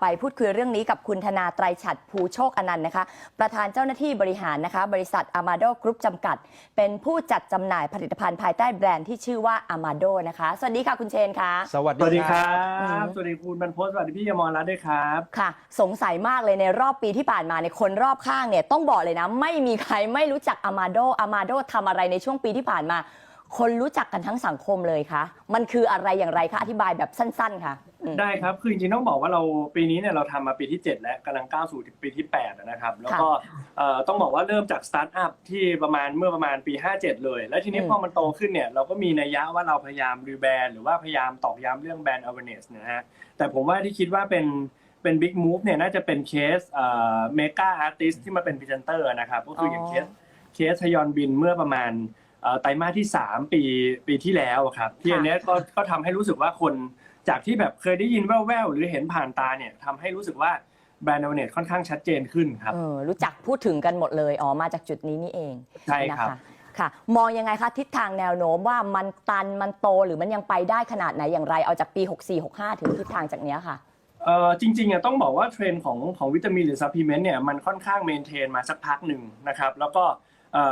ไปพูดคุยเรื่องนี้กับคุณธนาไตรฉัตรภูโชคอนันต์นะคะ ประธานเจ้าหน้าที่บริหารนะคะ บริษัท Amado Group จำกัด เป็นผู้จัดจำหน่ายผลิตภัณฑ์ภายใต้แบรนด์ที่ชื่อว่า Amado นะคะ สวัสดีค่ะคุณเชนคะสวัสสวัสดีดีคครัรับบอืมสวัสดีคุณบรรพตสวัสดีพี่ยมรรัตน์ด้วยครับค่ะ สงสัยมากเลยในรอบปีที่ผ่านมาในยคนรอบข้างเนี่ยต้องบอกเลยนะ ไม่มีใครไม่รู้จัก Amado Amado ทำอะไรในช่วงปีที่ผ่านมา คนรู้จักกันทั้งสังคมเลยคะ มันคืออะไรอย่างไรคะ อธิบายแบบสั้น ๆ ค่ะอืม ได้ครับ คือจริงๆต้องบอกว่าเราปีนี้เนี่ยเราทำมาปีที่ 7 แล้วกำลังก้าวสู่ปีที่8นะครับ แล้วก็เอ่อต้องบอกว่าเริ่มจากสตาร์ทอัพที่ประมาณเมื่อประมาณปี 57 เลย แล้วทีนี้อืม พอมันโตขึ้นเนี่ยเราก็มีนัยยะว่าเราพยายามรีแบรนด์หรือว่าพยายามตอกย้ำเรื่องแบรนด์ awareness นะฮะ แต่ผมว่าที่คิดว่าเป็นเป็นบิ๊กมูฟเนี่ยน่าจะเป็นเคสเอ่อเมกาอาร์ติสที่มาเป็นพรีเซนเตอร์นะครับ ก็คืออย่างเคส เคสทยอนบินเมื่อประมาณเอ่อ ไตรมาสที่ 3 ปีปีที่แล้วอะครับที่อันเนี้ยก็ก็ทำให้รู้สึกว่าคนจากที่แบบเคยได้ยินแว่วๆหรือเห็นผ่านตาเนี่ยทำให้รู้สึกว่าแบรนด์ a w a r e n e s ค่อนข้างชัดเจนขึ้นครับเออรู้จักพูดถึงกันหมดเลยอ๋อมาจากจุดนี้นี่เองใช่ครับนะคะค่ะ มองยังไงคะทิศทางแนวโน้มว่ามันตันมันโตหรือมันยังไปได้ขนาดไหนอย่างไรเอาจากปี 64 65 ถึงทิศทางจากเนี้ยค่ะเอ่อจริงๆอะต้องบอกว่าเทรนด์ของของวิตามินหรือซัพพลีเมนต์เนี่ยมันค่อนข้างเมนเทนมาสักพักหนึ่งนะครับแล้วก็เอ่อ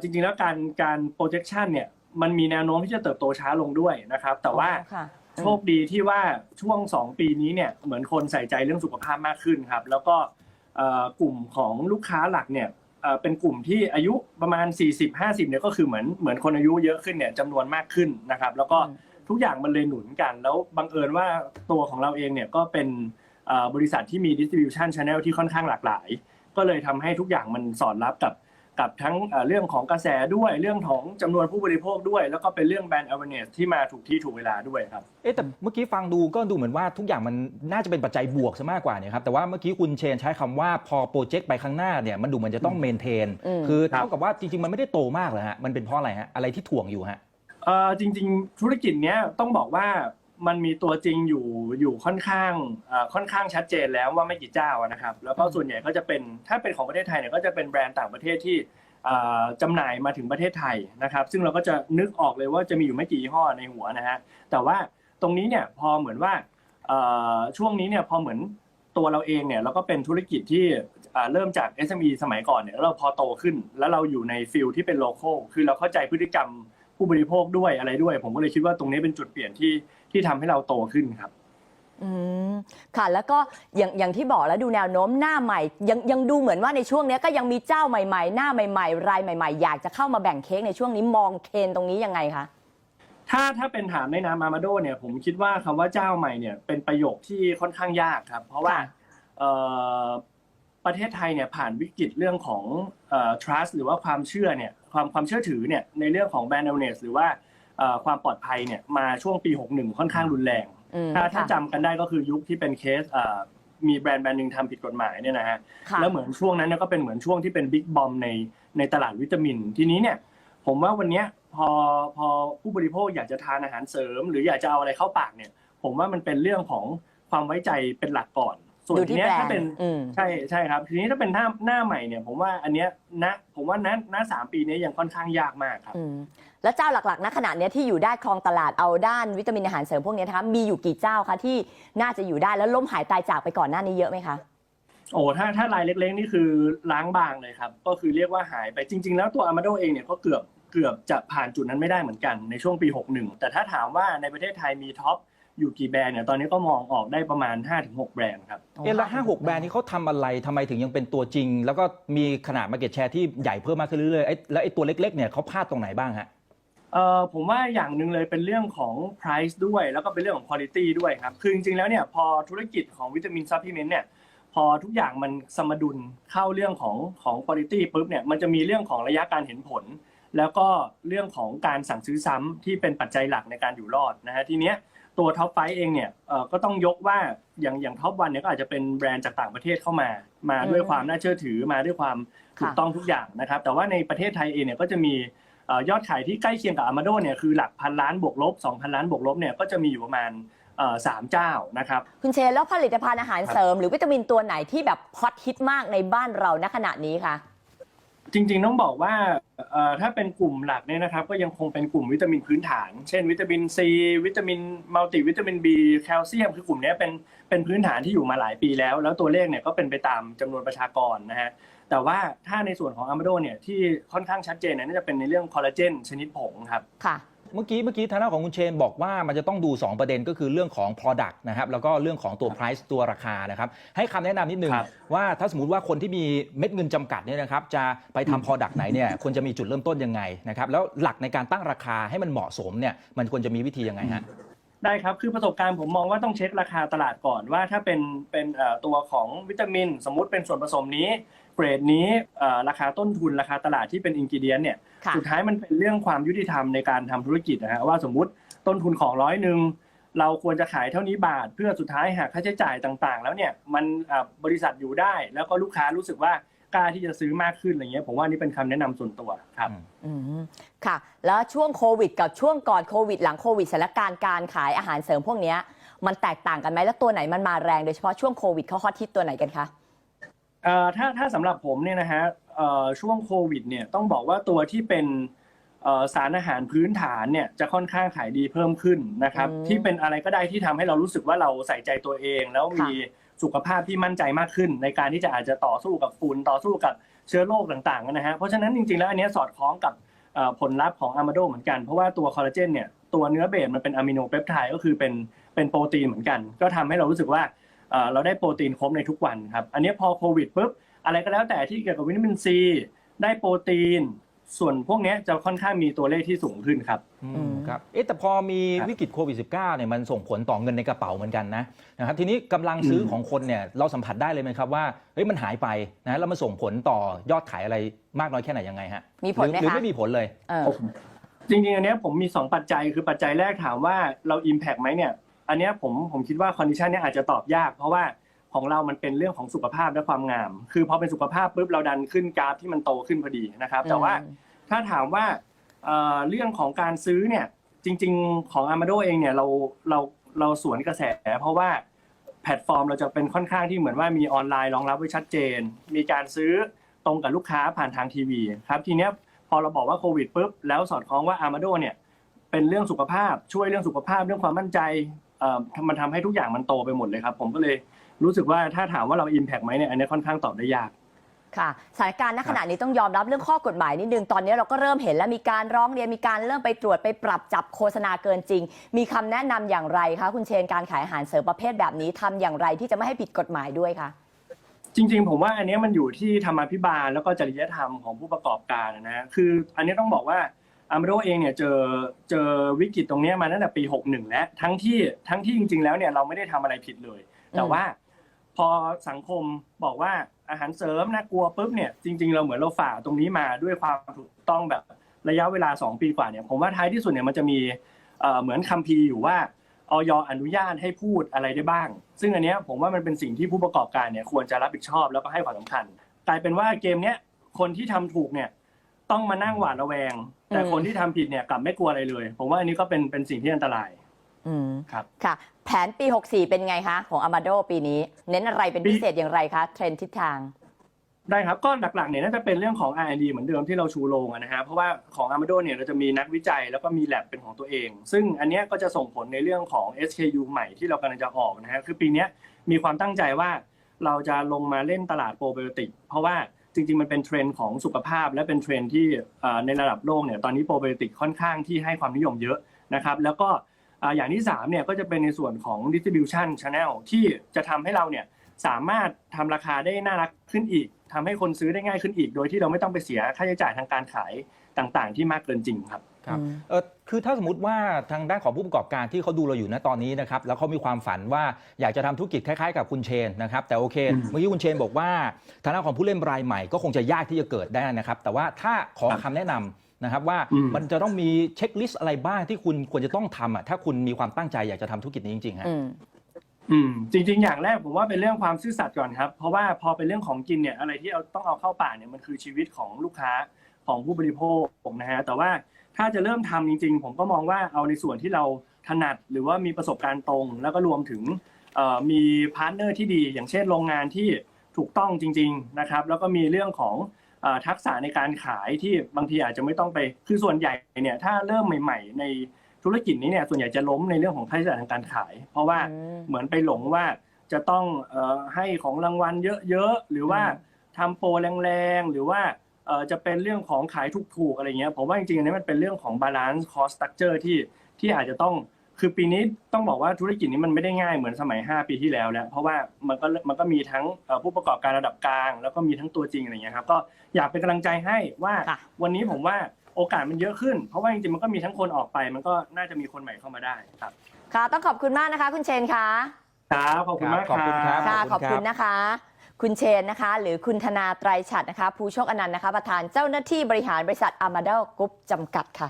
จริงๆแล้วการการ projection เนี่ยมันมีแนวโน้มที่จะเติบโตช้าลงด้วยนะครับ แต่ว่าอ๋อค่ะโชคดีที่ว่าช่วง 2 ปีนี้เนี่ยเหมือนคนใส่ใจเรื่องสุขภาพมากขึ้นครับ แล้วก็เอ่อกลุ่มของลูกค้าหลักเนี่ยเอ่อเป็นกลุ่มที่อายุประมาณ 40-50เนี่ยก็คือเหมือนเหมือนคนอายุเยอะขึ้นเนี่ยจำนวนมากขึ้นนะครับ แล้วก็อืมทุกอย่างมันเลยหนุนกัน แล้วบังเอิญว่าตัวของเราเองเนี่ยก็เป็นเอ่อบริษัทที่มี distribution channel ที่ค่อนข้างหลากหลาย ก็เลยทำให้ทุกอย่างมันสอดรับกับ กับทั้งเอ่อเรื่องของกระแสด้วยเรื่องของจำนวนผู้บริโภคด้วย แล้วก็เป็นเรื่องแบรนด์ awareness ที่มาถูกที่ถูกเวลาด้วยครับเอ๊ะแต่เมื่อกี้ฟังดูก็ดูเหมือนว่าทุกอย่างมันน่าจะเป็นปัจจัยบวกซะมากกว่าเนี่ยครับแต่ว่าเมื่อกี้คุณเชนใช้คำว่าพอโปรเจกต์ไปข้างหน้าเนี่ยมันดูเหมือนจะต้องเมนเทนอืมคือครับเท่ากับว่าจริงๆ มันไม่ได้โตมากเลยฮะมันเป็นเพราะอะไรฮะอะไรที่ถ่วงอยู่ฮะเอ่อจริง ๆ ธุรกิจเนี้ยต้องบอกว่า มันมีตัวจริงอยู่อยู่ค่อนข้างเอ่อค่อนข้างชัดเจนแล้วว่าไม่กี่เจ้าอะนะครับ แล้วก็อืมส่วนใหญ่ก็จะเป็นถ้าเป็นของประเทศไทยเนี่ยก็จะเป็นแบรนด์ต่างประเทศที่เอ่อจำหน่ายมาถึงประเทศไทยนะครับ ซึ่งเราก็จะนึกออกเลยว่าจะมีอยู่ไม่กี่ยี่ห้อในหัวนะฮะแต่ว่าตรงนี้เนี่ยพอเหมือนว่าเอ่อช่วงนี้เนี่ยพอเหมือนตัวเราเองเนี่ยเราก็เป็นธุรกิจที่อ่าเริ่มจาก SME สมัยก่อนเนี่ยแล้วเราพอโตขึ้น แล้วเราอยู่ในฟิลที่เป็นโลโก้คือเราเข้าใจพฤติกรรม ผู้บริโภคด้วยอะไรด้วย ผมก็เลยคิดว่าตรงนี้เป็นจุดเปลี่ยนที่ที่ทำให้เราโตขึ้นครับอืมค่ะแล้วก็อย่างอย่างที่บอกแล้วดูแนวโน้มหน้าใหม่ ยังยังดูเหมือนว่าในช่วงเนี้ยก็ยังมีเจ้าใหม่ ๆ หน้าใหม่ ๆ รายใหม่ ๆ อยากจะเข้ามาแบ่งเค้กในช่วงนี้มองเคนตรงนี้ยังไงคะถ้าถ้าเป็นถามในนามอามาโดเนี่ยผมคิดว่าคำว่าเจ้าใหม่เนี่ยเป็นประโยคที่ค่อนข้างยากครับ เพราะว่าค่ะเอ่อ ประเทศไทยเนี่ยผ่านวิกฤตเรื่องของเอ่อ trust หรือว่าความเชื่อเนี่ยความความเชื่อถือเนี่ยในเรื่องของ brand awareness หรือว่าเอ่อความปลอดภัยเนี่ยมาช่วงปี 61 ค่อนข้างรุนแรง อืมถ้าถ้าค่ะจำกันได้ก็คือยุคที่เป็นเคสเอ่อมีแบรนด์แบรนด์หนึ่งทำผิดกฎหมายเนี่ยนะฮะ ค่ะแล้วเหมือนช่วงนั้นเนี่ยก็เป็นเหมือนช่วงที่เป็นบิ๊กบอมในในตลาดวิตามิน ทีนี้เนี่ยผมว่าวันเนี้ยพอพอผู้บริโภคอยากจะทานอาหารเสริม หรืออยากจะเอาอะไรเข้าปากเนี่ย ผมว่ามันเป็นเรื่องของความไว้ใจเป็นหลักก่อน ส่วนดูทีที่เนี้ยแบรถ้านเป็นด์อืมใช่ใช่ครับทีนี้ถ้าเป็นหน้าหน้าใหม่เนี่ยผมว่าอันเนี้ยนะผมว่านะหน้าสามปีนี้ยังค่อนข้างยากมากครับอืมแล้วเจ้าหลักๆณขณะเนี้ยที่อยู่ได้ครองตลาดเอาด้านวิตามินอาหารเสริมพวกเนี้ยนะคะมีอยู่กี่เจ้าคะที่น่าจะอยู่ได้แล้วล้มหายตายจากไปก่อนหน้านี้เยอะไหมคะโอ้ถ้าถ้ารายเล็กๆนี่คือล้างบางเลยครับ ก็คือเรียกว่าหายไปจริง ๆ แล้วตัว Amado เองเนี่ยก็เกือบเกือบจะผ่านจุดนั้นไม่ได้เหมือนกันในช่วงปี 61 แต่ถ้าถามว่าในประเทศไทยมีท็อป อยู่กี่แบรนด์เนี่ยตอนนี้ก็มองออกได้ประมาณ 5-6 แบรนด์ครับเอ๊ะแล้วห้าหกแบรนด์นี้เขาทำอะไรทำไมถึงยังเป็นตัวจริง แล้วก็มีขนาดมาเก็ตแชร์ที่ใหญ่เพิ่มมากขึ้นเรื่อยๆไอ้แล้วไอ้ตัวเล็กๆเนี่ยเขาพลาดตรงไหนบ้างฮะ เอ่อผมว่าอย่างหนึ่งเลยเป็นเรื่องของ price ด้วย แล้วก็เป็นเรื่องของ quality ด้วยครับ คือจริงๆแล้วเนี่ยพอธุรกิจของวิตามินซัพพลีเมนต์เนี่ยพอทุกอย่างมันสมดุลเข้าเรื่องของของ quality ปุ๊บเนี่ยมันจะมีเรื่องของระยะการเห็นผล แล้วก็เรื่องของการสั่งซื้อซ้ำที่เป็นปัจจัยหลักในการอยู่รอดนะฮะทีเนี้ย ตัวท็อปไฟเองเนี่ยเอ่อก็ต้องยกว่าอย่างอย่างท็อปวันเนี่ยก็อาจจะเป็นแบรนด์จากต่างประเทศเข้ามา มาด้วยความน่าเชื่อถือมาด้วยความถูกค่ะต้องทุกอย่างนะครับ แต่ว่าในประเทศไทยเองเนี่ยก็จะมีเอ่อยอดขายที่ใกล้เคียงกับ Amado เนี่ยคือหลักพันล้านบวกลบ2,000 ล้านบวกลบเนี่ยก็จะมีอยู่ประมาณเอ่อสามเจ้านะครับคุณเชนแล้วผลิตภัณฑ์อาหารเสริมหรือวิตามินตัวไหนที่แบบฮอตฮิตมากในบ้านเราณขณะนี้คะ จริงๆต้องบอกว่าเอ่อถ้าเป็นกลุ่มหลักเนี่ยนะครับ ก็ยังคงเป็นกลุ่มวิตามินพื้นฐาน เช่น วิตามินซีวิตามินมัลติวิตามินบีแคลเซียมคือกลุ่มเนี้ยเป็นเป็นพื้นฐานที่อยู่มาหลายปีแล้ว แล้วตัวเลขเนี่ยก็เป็นไปตามจำนวนประชากรนะฮะแต่ว่าถ้าในส่วนของอะมาโดเนี่ยที่ค่อนข้างชัดเจนเนี่ยน่าจะเป็นในเรื่องคอลลาเจนชนิดผงครับค่ะ เมื่อกี้เมื่อกี้ทางด้านของคุณเชนบอกว่ามันจะต้องดู 2 ประเด็นก็คือเรื่องของ Product นะครับแล้วก็เรื่องของตัว Price ตัวราคานะครับให้คำแนะนำนิดนึงครับ ว่าถ้าสมมติว่าคนที่มีเม็ดเงินจำกัดเนี่ยนะครับจะไปทำ Product ไหนเนี่ยควรจะมีจุดเริ่มต้นยังไงนะครับแล้วหลักในการตั้งราคาให้มันเหมาะสมเนี่ยมันควรจะมีวิธียังไงฮะ ได้ครับ คือประสบการณ์ผมมองว่าต้องเช็คราคาตลาดก่อนว่าถ้าเป็นเป็นเอ่อตัวของวิตามิน สมมุติเป็นส่วนผสมนี้เก รดนี้เอ่อราคาต้นทุนราคาตลาดที่เป็นอินกิเดียนเนี่ยค่ะสุดท้ายมันเป็นเรื่องความยุติธรรมในการทำธุรกิจนะฮะว่าสมมุติต้นทุนของร้อยหนึ่งเราควรจะขายเท่านี้บาท เพื่อสุดท้ายหากค่าใช้จ่ายต่างๆ แล้วเนี่ยมันอะบริษัทอยู่ได้ แล้วก็ลูกค้ารู้สึกว่ากล้าที่จะซื้อมากขึ้นอะไรเงี้ยผมว่านี่เป็นคำแนะนำส่วนตัวครับอืมค่ะ แล้วช่วงโควิด กับช่วงก่อนโควิด หลังโควิดสถานการณ์การขายอาหารเสริมพวกเนี้ยมันแตกต่างกันไหมแล้วตัวไหนมันมาแรงโดยเฉพาะช่วงโควิดเขาฮอตฮิตตัวไหนกันคะเอ่อ ถ้าถ้าสำหรับผมเนี่ยนะฮะเอ่อช่วงโควิดเนี่ยต้องบอกว่าตัวที่เป็นเอ่อสารอาหารพื้นฐานเนี่ยจะค่อนข้างขายดีเพิ่มขึ้นนะครับอืมที่เป็นอะไรก็ได้ที่ทำให้เรารู้สึกว่าเราใส่ใจตัวเอง แล้วค่ะมีสุขภาพที่มั่นใจมากขึ้น ในการที่จะอาจจะต่อสู้กับฝุ่นต่อสู้กับเชื้อโรคต่างๆนะฮะเพราะฉะนั้นจริงๆแล้วอันเนี้ยสอดคล้องกับเอ่อผลลัพธ์ของอะมาโดเหมือนกัน เพราะว่าตัวคอลลาเจนเนี่ยตัวเนื้อเบสมันเป็นอะมิโนเปปไทด์ก็คือเป็นเป็นโปรตีนเหมือนกัน ก็ทำให้เรารู้สึกว่า เอ่อเราได้โปรตีนครบในทุกวันครับ อันนี้พอโควิดปุ๊บอะไรก็แล้วแต่ที่เกี่ยวกับวิตามินซีได้โปรตีน ส่วนพวกเนี้ยจะค่อนข้างมีตัวเลขที่สูงขึ้นครับ อืมครับ เอ๊ะแต่พอมีครับวิกฤตโควิด -19 เนี่ยมันส่งผลต่อเงินในกระเป๋าเหมือนกันนะนะครับทีนี้กำลังซื้ออืมของคนเนี่ยเราสัมผัสได้เลยไหมครับว่าเฮ้ยมันหายไปนะแล้วมันส่งผลต่อยอดขายอะไรมากน้อยแค่ไหนยังไงฮะมีผลไหมรือคะ ไม่มีผลเลย เออ จริงๆ อันเนี้ยผมมี 2 ปัจจัย คือปัจจัยแรกถามว่าเรา Impact ไหมเนี่ย อันเนี้ยผมผมคิดว่าคอนดิชันเนี้ยอาจจะตอบยาก เพราะว่าของเรามันเป็นเรื่องของสุขภาพและความงาม คือพอเป็นสุขภาพปุ๊บเราดันขึ้นกราฟที่มันโตขึ้นพอดีนะครับ แต่ว่าถ้าถามว่าเอ่อเรื่องของการซื้อเนี่ยจริง ๆ ของ Amado เองเนี่ยเราเราเราสวนกระแส เพราะว่าแพลตฟอร์มเราจะเป็นค่อนข้างที่เหมือนว่ามีออนไลน์รองรับไว้ชัดเจน มีการซื้อตรงกับลูกค้าผ่านทางทีวีครับทีเนี้ยพอเราบอกว่าโควิดปุ๊บแล้วสอดคล้องว่า Amado เนี่ยเป็นเรื่องสุขภาพช่วยเรื่องสุขภาพเรื่องความมั่นใจ เอ่อมันทำให้ทุกอย่างมันโตไปหมดเลยครับ ผมก็เลยรู้สึกว่าถ้าถามว่าเรา Impact ไหมเนี่ยอันนี้ค่อนข้างตอบได้ยาก ค่ะสถานการณ์ณขณะนี้ต้องยอมรับเรื่องข้อกฎหมายนิดนึง ตอนนี้เราก็เริ่มเห็นแล้วมีการร้องเรียนมีการเริ่มไปตรวจไปปรับจับโฆษณาเกินจริง มีคำแนะนำอย่างไรคะคุณเชนการขายอาหารเสริมประเภทแบบนี้ทำอย่างไรที่จะไม่ให้ผิดกฎหมายด้วยคะ จริงๆ ผมว่าอันเนี้ยมันอยู่ที่ธรรมาภิบาลแล้วก็จริยธรรมของผู้ประกอบการนะฮะคืออันเนี้ยต้องบอกว่า อามาโดเองเนี่ยเจอเจอวิกฤตตรงเนี้ยมาตั้งแต่ปี 61 แล้วทั้งที่ทั้งที่จริง ๆ แล้วเนี่ยเราไม่ได้ทำอะไรผิดเลย แต่ว่าพอสังคมบอกว่าอาหารเสริมน่ากลัวปุ๊บเนี่ยจริง ๆ เราเหมือนเราฝ่าตรงนี้มาด้วยความถูกต้องแบบระยะเวลา 2 ปีกว่าเนี่ยผมว่าท้ายที่สุดเนี่ยมันจะมีเอ่อเหมือนคัมภีร์อยู่ว่าออยอนุญาตให้พูดอะไรได้บ้าง ซึ่งอันเนี้ยผมว่ามันเป็นสิ่งที่ผู้ประกอบการเนี่ยควรจะรับผิดชอบแล้วก็ให้ความสำคัญกลายเป็นว่าเกมเนี้ยคนที่ทำถูกเนี่ย ต้องมานั่งหวาดระแวง แต่อืมคนที่ทำผิดเนี่ยกลับไม่กลัวอะไรเลย ผมว่าอันนี้ก็เป็นเป็นสิ่งที่อันตรายอืมครับค่ะ แผนปี 64 เป็นไงคะ ของ Amado ปีนี้ เน้นอะไรเป็นพิเศษอย่างไรคะเทรนด์ทิศทางได้ครับก็หลักๆเนี่ยน่าจะเป็นเรื่องของ R&D เหมือนเดิมที่เราชูโรงอะนะฮะเพราะว่าของ Amado เนี่ยเราจะมีนักวิจัยแล้วก็มี lab เป็นของตัวเอง ซึ่งอันเนี้ยก็จะส่งผลในเรื่องของ SKU ใหม่ที่เรากำลังจะออกนะฮะคือปีเนี้ยมีความตั้งใจว่าเราจะลงมาเล่นตลาดโปรไบโอติกเพราะว่า จริงๆ มันเป็นเทรนด์ของสุขภาพ และเป็นเทรนด์ที่ในระดับโลกเนี่ยตอนนี้โปรไบโอติกค่อนข้างที่ให้ความนิยมเยอะนะครับแล้วก็อย่างที่สามเนี่ยก็จะเป็นในส่วนของ distribution channel ที่จะทำให้เราเนี่ยสามารถทำราคาได้น่ารักขึ้นอีกทำให้คนซื้อได้ง่ายขึ้นอีก โดยที่เราไม่ต้องไปเสียค่าใช้จ่ายทางการขายต่างๆ ที่มากเกินจริงครับ ครับอืมเออคือถ้าสมมติว่าทางด้านของผู้ประกอบการที่เขาดูเราอยู่นะตอนนี้นะครับแล้วเขามีความฝันว่าอยากจะทำธุรกิจคล้ายๆกับคุณเชนนะครับแต่โอเคอืมเมื่อกี้คุณเชนบอกว่าทางด้านของผู้เล่นรายใหม่ก็คงจะยากที่จะเกิดได้นะครับ แต่ว่าถ้าขอครับคำแนะนำนะครับว่าอืมมันจะต้องมีเช็คลิสต์อะไรบ้างที่คุณควรจะต้องทำอะถ้าคุณมีความตั้งใจอยากจะทำธุรกิจนี้จริงๆฮะอืมอืมจริง ๆ อย่างแรกผมว่าเป็นเรื่องความซื่อสัตย์ก่อนครับ เพราะว่าพอเป็นเรื่องของกินเนี่ยอะไรที่เอาต้องเอาเข้าปากเนี่ยมันคือชีวิตของลูกค้าของผู้บริโภคนะฮะแต่ว่า ถ้าจะเริ่มทำจริง ๆ ผมก็มองว่าเอาในส่วนที่เราถนัดหรือว่ามีประสบการณ์ตรง แล้วก็รวมถึงเอ่อมีพาร์ทเนอร์ที่ดี อย่างเช่นโรงงานที่ถูกต้องจริง ๆนะครับ แล้วก็มีเรื่องของเอ่อทักษะในการขายที่บางทีอาจจะไม่ต้องไปคือส่วนใหญ่เนี่ยถ้าเริ่มใหม่ ๆ ในธุรกิจนี้เนี่ยส่วนใหญ่จะล้มในเรื่องของค่าใช้จ่ายทางการขาย เพราะว่าอืมเหมือนไปหลงว่าจะต้องเอ่อให้ของรางวัลเยอะๆหรือว่าอืมทำโปรแรงๆหรือว่า เอ่อจะเป็นเรื่องของขายถูกๆอะไรเงี้ยผมว่าจริงๆอันนี้มันเป็นเรื่องของ balance cost structure ที่ที่อาจจะต้องคือปีนี้ต้องบอกว่าธุรกิจนี้มันไม่ได้ง่ายเหมือนสมัย 5 ปีที่แล้วแล้ว เพราะว่ามันก็มันก็มีทั้งเอ่อผู้ประกอบการระดับกลาง แล้วก็มีทั้งตัวจริงอะไรเงี้ยครับก็อยากเป็นกำลังใจให้ว่าค่ะ วันนี้ผมว่าโอกาสมันเยอะขึ้น เพราะว่าจริงๆมันก็มีทั้งคนออกไป มันก็น่าจะมีคนใหม่เข้ามาได้ครับค่ะ ต้องขอบคุณมากนะคะ คุณเชนค่ะ ครับขอบคุณมากขอบคุณครับ ค่ะขขออบบคุคุณณครับนะคะ คุณเชนนะคะ หรือคุณธนาไตรฉัตรนะคะ ภูโชคอนันต์นะคะ ประธานเจ้าหน้าที่บริหารบริษัทอามาเดลกรุ๊ปจำกัดค่ะ